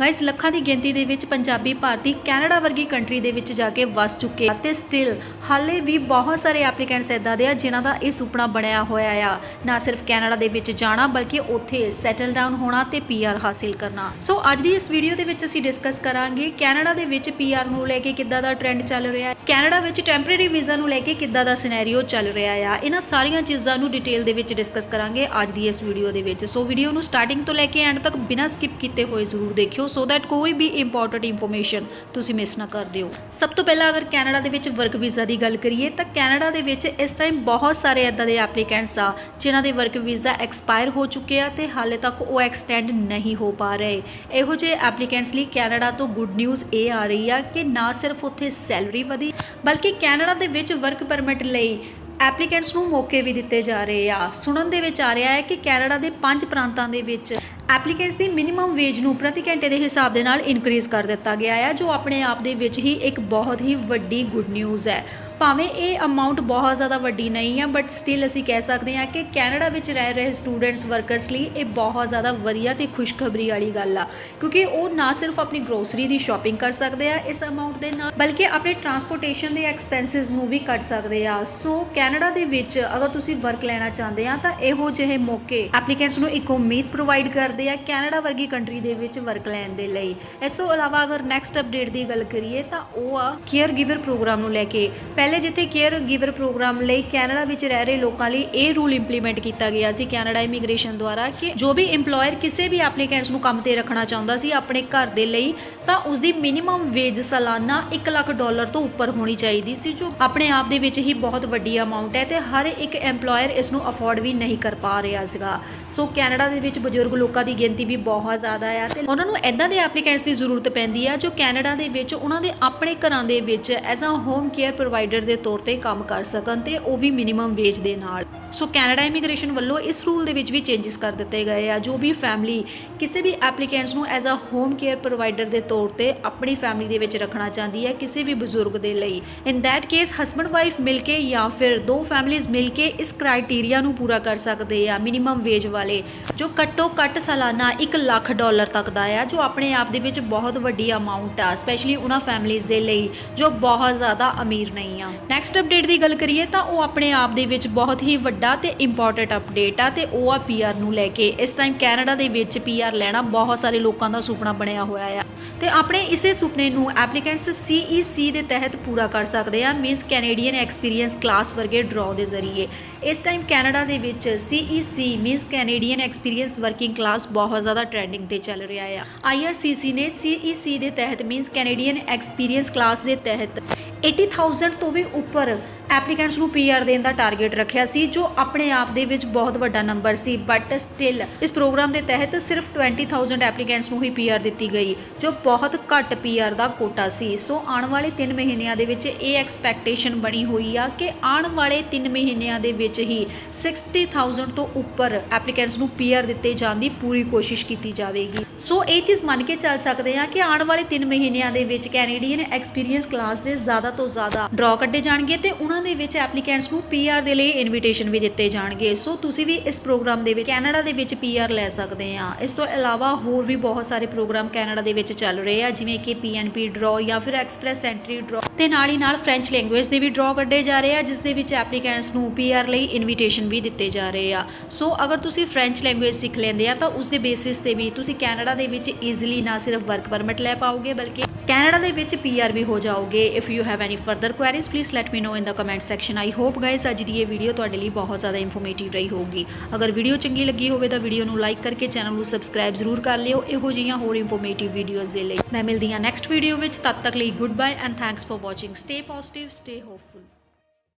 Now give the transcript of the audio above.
Guys ਲੱਖਾਂ ਦੀ ਗਿਣਤੀ ਦੇ ਵਿੱਚ ਪੰਜਾਬੀ ਭਾਰਤੀ ਕੈਨੇਡਾ ਵਰਗੀ ਕੰਟਰੀ ਦੇ ਵਿੱਚ ਜਾ ਕੇ ਵਸ ਚੁੱਕੇ ਆ ਤੇ ਸਟਿਲ ਹਾਲੇ ਵੀ ਬਹੁਤ ਸਾਰੇ ਐਪਲੀਕੈਂਟਸ ਇਦਾਂ ਦੇ ਆ ਜਿਨ੍ਹਾਂ ਦਾ ਇਹ ਸੁਪਨਾ ਬਣਿਆ ਹੋਇਆ ਆ। ਨਾ ਸਿਰਫ ਕੈਨੇਡਾ ਦੇ ਵਿੱਚ ਜਾਣਾ, ਬਲਕਿ ਉੱਥੇ ਸੈਟਲ ਡਾਊਨ ਹੋਣਾ ਤੇ ਪੀਆਰ ਹਾਸਿਲ ਕਰਨਾ। ਸੋ ਅੱਜ ਦੀ ਇਸ ਵੀਡੀਓ ਦੇ ਵਿੱਚ ਅਸੀਂ ਡਿਸਕਸ ਕਰਾਂਗੇ ਕੈਨੇਡਾ ਦੇ ਵਿੱਚ ਪੀਆਰ ਨੂੰ ਲੈ ਕੇ ਕਿੱਦਾਂ ਦਾ ਟ੍ਰੈਂਡ ਚੱਲ ਰਿਹਾ ਹੈ, ਕੈਨੇਡਾ ਵਿੱਚ ਟੈਂਪਰੇਰੀ ਵੀਜ਼ਾ ਨੂੰ ਲੈ ਕੇ ਕਿੱਦਾਂ ਦਾ ਸਿਨੈਰੀਓ ਚੱਲ ਰਿਹਾ ਆ। ਇਹਨਾਂ ਸਾਰੀਆਂ ਚੀਜ਼ਾਂ ਨੂੰ ਡਿਟੇਲ ਦੇ ਵਿੱਚ ਡਿਸਕਸ ਕਰਾਂਗੇ ਅੱਜ ਦੀ ਇਸ ਵੀਡੀਓ ਦੇ ਵਿੱਚ। ਸੋ ਵੀਡੀਓ ਨੂੰ ਸਟਾਰਟਿੰਗ ਤੋਂ ਲੈ ਕੇ ਐਂਡ ਤੱਕ ਬਿਨਾਂ ਸਕਿਪ ਕੀਤੇ ਹੋਏ ਜ਼ਰੂਰ ਦੇਖਿਓ। ਸੋ ਦੈਟ ਕੋਈ ਵੀ ਇੰਪੋਰਟੈਂਟ ਇਨਫੋਰਮੇਸ਼ਨ ਤੁਸੀਂ ਮਿਸ ਨਾ ਕਰ ਦਿਓ। ਸਭ ਤੋਂ ਪਹਿਲਾਂ ਅਗਰ ਕੈਨੇਡਾ ਦੇ ਵਿੱਚ ਵਰਕ ਵੀਜ਼ਾ ਦੀ ਗੱਲ ਕਰੀਏ, ਤਾਂ ਕੈਨੇਡਾ ਦੇ ਵਿੱਚ ਇਸ ਟਾਈਮ ਬਹੁਤ ਸਾਰੇ ਇਦਾਂ ਦੇ ਐਪਲੀਕੈਂਟਸ ਆ, ਜਿਨ੍ਹਾਂ ਦੇ ਵਰਕ ਵੀਜ਼ਾ ਐਕਸਪਾਇਰ ਹੋ ਚੁੱਕੇ ਆ ਤੇ ਹਾਲੇ ਤੱਕ ਉਹ ਐਕਸਟੈਂਡ ਨਹੀਂ ਹੋ ਪਾ ਰਹੇ। ਇਹੋ ਜਿਹੇ ਐਪਲੀਕੈਂਟਸ ਲਈ ਕੈਨੇਡਾ ਤੋਂ ਗੁੱਡ ਨਿਊਜ਼ ਇਹ ਆ ਰਹੀ ਆ ਕਿ ਨਾ ਸਿਰਫ ਉੱਥੇ ਸੈਲਰੀ ਵਧੀ, ਬਲਕਿ ਕੈਨੇਡਾ ਦੇ ਵਿੱਚ ਵਰਕ ਪਰਮਿਟ ਲਈ ਐਪਲੀਕੈਂਟਸ ਨੂੰ ਮੌਕੇ ਵੀ ਦਿੱਤੇ ਜਾ ਰਹੇ ਆ। ਸੁਣਨ ਦੇ ਵਿੱਚ ਆ ਰਿਹਾ ਹੈ ਕਿ ਕੈਨੇਡਾ ਦੇ ਪੰਜ ਪ੍ਰਾਂਤਾਂ ਦੇ ਵਿੱਚ ਐਪਲੀਕੈਂਟਸ ਦੀ ਮਿਨੀਮਮ ਵੇਜ ਨੂੰ ਪ੍ਰਤੀ ਘੰਟੇ ਦੇ ਹਿਸਾਬ ਦੇ ਨਾਲ ਇਨਕਰੀਜ਼ ਕਰ ਦਿੱਤਾ ਗਿਆ ਹੈ ਜੋ ਆਪਣੇ ਆਪ ਦੇ ਵਿੱਚ ਹੀ ਇੱਕ ਬਹੁਤ ਹੀ ਵੱਡੀ ਗੁੱਡ ਨਿਊਜ਼ ਹੈ। ਭਾਵੇਂ ਇਹ ਅਮਾਉਂਟ ਬਹੁਤ ਜ਼ਿਆਦਾ ਵੱਡੀ ਨਹੀਂ ਹੈ ਬਟ ਸਟਿਲ ਅਸੀਂ ਕਹਿ ਸਕਦੇ ਹਾਂ ਕਿ ਕੈਨੇਡਾ ਵਿੱਚ ਰਹਿ ਰਹੇ ਸਟੂਡੈਂਟਸ ਵਰਕਰਸ ਲਈ ਇਹ ਬਹੁਤ ਜ਼ਿਆਦਾ ਵਧੀਆ ਤੇ ਖੁਸ਼ਖਬਰੀ ਵਾਲੀ ਗੱਲ ਆ। ਕਿਉਂਕਿ ਉਹ ਨਾ ਸਿਰਫ ਆਪਣੀ ਗਰੋਸਰੀ ਦੀ ਸ਼ਾਪਿੰਗ ਕਰ ਸਕਦੇ ਆ ਇਸ ਅਮਾਉਂਟ ਦੇ ਨਾਲ, ਬਲਕਿ ਆਪਣੇ ਟਰਾਂਸਪੋਰਟੇਸ਼ਨ ਦੇ ਐਕਸਪੈਂਸਸ ਨੂੰ ਵੀ ਕੱਟ ਸਕਦੇ ਆ। ਸੋ ਕੈਨੇਡਾ ਦੇ ਵਿੱਚ ਅਗਰ ਤੁਸੀਂ ਵਰਕ ਲੈਣਾ ਚਾਹੁੰਦੇ ਆ, ਤਾਂ ਇਹੋ ਜਿਹੇ ਮੌਕੇ ਐਪਲੀਕੈਂਟਸ ਨੂੰ ਇੱਕ ਉਮੀਦ ਪ੍ਰੋਵਾਈਡ ਕਰਦੇ ਆ ਕੈਨੇਡਾ ਵਰਗੀ ਕੰਟਰੀ ਦੇ ਵਿੱਚ ਵਰਕ ਲੈਣ ਦੇ ਲਈ। ਇਸ ਤੋਂ ਇਲਾਵਾ ਅਗਰ ਨੈਕਸਟ ਅਪਡੇਟ ਦੀ ਗੱਲ ਕਰੀਏ, ਤਾਂ ਉਹ ਆ ਕੇਅਰ ਗਿਵਰ ਪ੍ਰੋਗਰਾਮ ਨੂੰ ਲੈ ਕੇ। ਪਹਿਲੇ ਜਿੱਥੇ ਕੇਅਰ ਗਿਵਰ ਪ੍ਰੋਗਰਾਮ ਲਈ ਕੈਨੇਡਾ ਵਿੱਚ ਰਹਿ ਰਹੇ ਲੋਕਾਂ ਲਈ ਇਹ ਰੂਲ ਇੰਪਲੀਮੈਂਟ ਕੀਤਾ ਗਿਆ ਸੀ ਕੈਨੇਡਾ ਇਮੀਗ੍ਰੇਸ਼ਨ ਦੁਆਰਾ ਕਿ ਜੋ ਵੀ EMPLOYER ਕਿਸੇ ਵੀ ਐਪਲੀਕੈਂਟਸ ਨੂੰ ਕੰਮ ਤੇ ਰੱਖਣਾ ਚਾਹੁੰਦਾ ਸੀ ਆਪਣੇ ਘਰ ਦੇ ਲਈ, ਤਾਂ ਉਸ ਦੀ ਮਿਨੀਮਮ ਵੇਜ ਸਾਲਾਨਾ 1 ਲੱਖ ਡਾਲਰ ਤੋਂ ਉੱਪਰ ਹੋਣੀ ਚਾਹੀਦੀ ਸੀ, ਜੋ ਆਪਣੇ ਆਪ ਦੇ ਵਿੱਚ ਹੀ ਬਹੁਤ ਵੱਡੀ ਅਮਾਉਂਟ ਹੈ ਤੇ ਹਰ ਇੱਕ EMPLOYER ਇਸ ਨੂੰ ਅਫੋਰਡ ਵੀ ਨਹੀਂ ਕਰ ਪਾ ਰਿਹਾ ਸੀਗਾ। ਸੋ ਕੈਨੇਡਾ ਦੇ ਵਿੱਚ ਬਜ਼ੁਰਗ ਲੋਕਾਂ ਦੀ ਗਿਣਤੀ ਵੀ ਬਹੁਤ ਜ਼ਿਆਦਾ ਆ ਤੇ ਉਹਨਾਂ ਨੂੰ ਐਦਾਂ ਦੇ ਐਪਲੀਕੈਂਟਸ ਦੀ ਜ਼ਰੂਰਤ ਪੈਂਦੀ ਆ ਜੋ ਕੈਨੇਡਾ ਦੇ ਵਿੱਚ ਉਹਨਾਂ ਦੇ ਆਪਣੇ ਘਰਾਂ ਦੇ ਵਿੱਚ as a home care provider ਦੇ ਤੌਰ ਤੇ ਕੰਮ ਕਰ ਸਕਣ ਤੇ ਉਹ ਵੀ ਮਿਨੀਮਮ ਵੇਜ ਦੇ ਨਾਲ। ਸੋ ਕੈਨੇਡਾ ਇਮੀਗ੍ਰੇਸ਼ਨ ਵੱਲੋਂ ਇਸ ਰੂਲ ਦੇ ਵਿੱਚ ਵੀ ਚੇਂਜਸ ਕਰ ਦਿੱਤੇ ਗਏ ਆ। ਜੋ ਵੀ ਫੈਮਿਲੀ ਕਿਸੇ ਵੀ ਐਪਲੀਕੈਂਟਸ ਨੂੰ as a home care provider ਦੇ ਤੌਰ ਤੇ ਆਪਣੀ ਫੈਮਿਲੀ ਦੇ ਵਿੱਚ ਰੱਖਣਾ ਚਾਹੁੰਦੀ ਹੈ, ਕਿਸੇ ਵੀ ਬਜ਼ੁਰਗ ਦੇ ਲਈ। In that case husband wife ਮਿਲ ਕੇ ਜਾਂ ਫਿਰ ਦੋ ਫੈਮਿਲੀਜ਼ ਮਿਲ ਕੇ ਇਸ ਕ੍ਰਾਈਟੇਰੀਆ ਨੂੰ ਪੂਰਾ ਕਰ ਸਕਦੇ ਆ ਮਿਨੀਮਮ ਵੇਜ ਵਾਲੇ, ਜੋ ਘੱਟੋ ਘੱਟ ਸਾਲਾਨਾ 1 ਲੱਖ ਡਾਲਰ ਤੱਕ ਦਾ ਆ, ਜੋ ਆਪਣੇ ਆਪ ਦੇ ਵਿੱਚ ਬਹੁਤ ਵੱਡੀ ਅਮਾਉਂਟ ਆ ਸਪੈਸ਼ਲੀ ਉਹਨਾਂ ਫੈਮਿਲੀਜ਼ ਦੇ ਲਈ ਜੋ ਬਹੁਤ ਜ਼ਿਆਦਾ ਅਮੀਰ ਨਹੀਂ ਆ। ਨੈਕਸਟ ਅਪਡੇਟ ਦੀ ਗੱਲ ਕਰੀਏ ਤਾਂ ਉਹ ਆਪਣੇ ਆਪ ਦੇ ਵਿੱਚ ਬਹੁਤ ਹੀ ਵੱਡਾ ਤੇ ਇੰਪੋਰਟੈਂਟ ਅਪਡੇਟ ਆ ਤੇ ਉਹ ਆ ਪੀਆਰ ਨੂੰ ਲੈ ਕੇ। ਇਸ ਟਾਈਮ ਕੈਨੇਡਾ ਦੇ ਵਿੱਚ ਪੀਆਰ ਲੈਣਾ ਬਹੁਤ ਸਾਰੇ ਲੋਕਾਂ ਦਾ ਸੁਪਨਾ ਬਣਿਆ ਹੋਇਆ ਆ। ਤੇ ਆਪਣੇ ਇਸੇ ਸੁਪਨੇ ਨੂੰ ਐਪਲੀਕੈਂਟਸ CEC ਦੇ ਤਹਿਤ ਪੂਰਾ ਕਰ ਸਕਦੇ ਆ ਮੀਨਸ ਕੈਨੇਡੀਅਨ ਐਕਸਪੀਰੀਅੰਸ ਕਲਾਸ ਵਰਗੇ ਡਰਾਅ ਦੇ ਜ਼ਰੀਏ। ਇਸ ਟਾਈਮ ਕੈਨੇਡਾ ਦੇ ਵਿੱਚ CEC means Canadian experience working class ਬਹੁਤ ਜ਼ਿਆਦਾ ਟ੍ਰੈਂਡਿੰਗ ਤੇ ਚੱਲ ਰਿਹਾ ਆ। IRCC ਨੇ CEC ਦੇ ਤਹਿਤ ਮੀਨਸ ਕੈਨੇਡੀਅਨ ਐਕਸਪੀਰੀਅੰਸ ਕਲਾਸ ਦੇ ਤਹਿਤ 80000 ਤੋਂ ਵੀ ਉੱਪਰ ਐਪਲੀਕੈਂਟਸ ਨੂੰ ਪੀਆਰ ਦੇਣ ਦਾ ਟਾਰਗੇਟ ਰੱਖਿਆ ਸੀ, ਜੋ ਆਪਣੇ ਆਪ ਦੇ ਵਿੱਚ ਬਹੁਤ ਵੱਡਾ ਨੰਬਰ ਸੀ ਬਟ ਸਟਿਲ ਇਸ ਪ੍ਰੋਗਰਾਮ ਦੇ ਤਹਿਤ ਸਿਰਫ 20000 ਐਪਲੀਕੈਂਟਸ ਨੂੰ ਹੀ ਪੀਆਰ ਦਿੱਤੀ ਗਈ, ਜੋ ਬਹੁਤ ਘੱਟ ਪੀਆਰ ਦਾ ਕੋਟਾ ਸੀ। ਸੋ ਆਉਣ ਵਾਲੇ 3 ਮਹੀਨਿਆਂ ਦੇ ਵਿੱਚ ਇਹ ਐਕਸਪੈਕਟੇਸ਼ਨ ਬਣੀ ਹੋਈ ਆ ਕਿ ਆਉਣ ਵਾਲੇ 3 ਮਹੀਨਿਆਂ ਦੇ ਵਿੱਚ ਹੀ 60000 ਤੋਂ ਉੱਪਰ ਐਪਲੀਕੈਂਟਸ ਨੂੰ ਪੀਆਰ ਦਿੱਤੇ ਜਾਣ ਦੀ ਪੂਰੀ ਕੋਸ਼ਿਸ਼ ਕੀਤੀ ਜਾਵੇਗੀ। ਸੋ ਇਹ ਚੀਜ਼ ਮੰਨ ਕੇ ਚੱਲ ਸਕਦੇ ਆ ਕਿ ਆਉਣ ਵਾਲੇ 3 ਮਹੀਨਿਆਂ ਦੇ ਵਿੱਚ ਕੈਨੇਡੀਅਨ ਐਕਸਪੀਰੀਅੰਸ ਕਲਾਸ ਦੇ ਜ਼ਿਆਦਾ ਤੋਂ ਜ਼ਿਆਦਾ ਡਰਾਅ ਕੱਢੇ ਜਾਣਗੇ ਤੇ ਉਹਨਾਂ ਦੇ ਵਿੱਚ ਐਪਲੀਕੈਂਟਸ ਨੂੰ ਪੀਆਰ ਦੇ ਲਈ ਇਨਵੀਟੇਸ਼ਨ ਵੀ ਦਿੱਤੇ ਜਾਣਗੇ। ਸੋ ਤੁਸੀਂ ਵੀ ਇਸ ਪ੍ਰੋਗਰਾਮ ਦੇ ਵਿੱਚ ਕੈਨੇਡਾ ਦੇ ਵਿੱਚ ਪੀਆਰ ਲੈ ਸਕਦੇ ਆ ਇਸ ਤੋਂ ਇਲਾਵਾ ਹੋਰ ਵੀ ਬਹੁਤ ਸਾਰੇ ਪ੍ਰੋਗਰਾਮ ਕੈਨੇਡਾ ਦੇ ਵਿੱਚ ਚੱਲ ਰਹੇ ਆ, ਜਿਵੇਂ ਕਿ ਪੀਐਨਪੀ ਡਰਾਅ ਜਾਂ ਫਿਰ ਐਕਸਪ੍ਰੈਸ ਐਂਟਰੀ ਡਰਾਅ। ਤੇ ਨਾਲ ਹੀ ਨਾਲ ਫ੍ਰੈਂਚ ਲੈਂਗੁਏਜ ਦੇ ਵੀ ਡਰਾਅ ਕੱਢੇ ਜਾ ਰਹੇ ਆ, ਜਿਸ ਦੇ ਵਿੱਚ ਐਪਲੀਕੈਂਟਸ ਨੂੰ ਪੀਆਰ ਲਈ ਇਨਵੀਟੇਸ਼ਨ ਵੀ ਦਿੱਤੇ ਜਾ ਰਹੇ ਆ। ਸੋ ਅਗਰ ਤੁਸੀਂ ਫ੍ਰੈਂਚ ਲੈਂਗੁਏਜ ਸਿੱਖ ਲੈਂਦੇ ਆ, ਤਾਂ ਉਸ ਦੇ ਬੇਸਿਸ ਤੇ ਵੀ ਤੁਸੀਂ ਕੈਨੇਡਾ ਦੇ ਵਿੱਚ ਈਜ਼ੀਲੀ ਨਾ ਸਿਰਫ ਵਰਕ ਪਰਮਿਟ ਲੈ ਪਾਓਗੇ, ਬਲਕਿ ਕੈਨੇਡਾ ਦੇ ਵਿੱਚ ਪੀਆਰ ਵੀ ਹੋ ਜਾਓਗੇ। If you have any further queries please let me know in the comment section I hope guys ਅੱਜ ਦੀ ਇਹ ਵੀਡੀਓ ਤੁਹਾਡੇ ਲਈ ਬਹੁਤ ਜ਼ਿਆਦਾ ਇਨਫੋਰਮੇਟਿਵ ਰਹੀ ਹੋਊਗੀ। ਅਗਰ ਵੀਡੀਓ ਚੰਗੀ ਲੱਗੀ ਹੋਵੇ ਤਾਂ ਵੀਡੀਓ ਨੂੰ ਲਾਈਕ ਕਰਕੇ ਚੈਨਲ ਨੂੰ ਸਬਸਕ੍ਰਾਈਬ ਜ਼ਰੂਰ ਕਰ ਲਿਓ ਇਹੋ ਜਿਹੀਆਂ ਹੋਰ ਇਨਫੋਰਮੇਟਿਵ ਵੀਡੀਓਜ਼ ਦੇ ਲਈ। ਮੈਂ ਮਿਲਦੀ ਹਾਂ ਨੈਕਸਟ ਵੀਡੀਓ ਵਿੱਚ। ਤਦ ਤੱਕ ਲਈ good bye and thanks for watching stay positive stay hopeful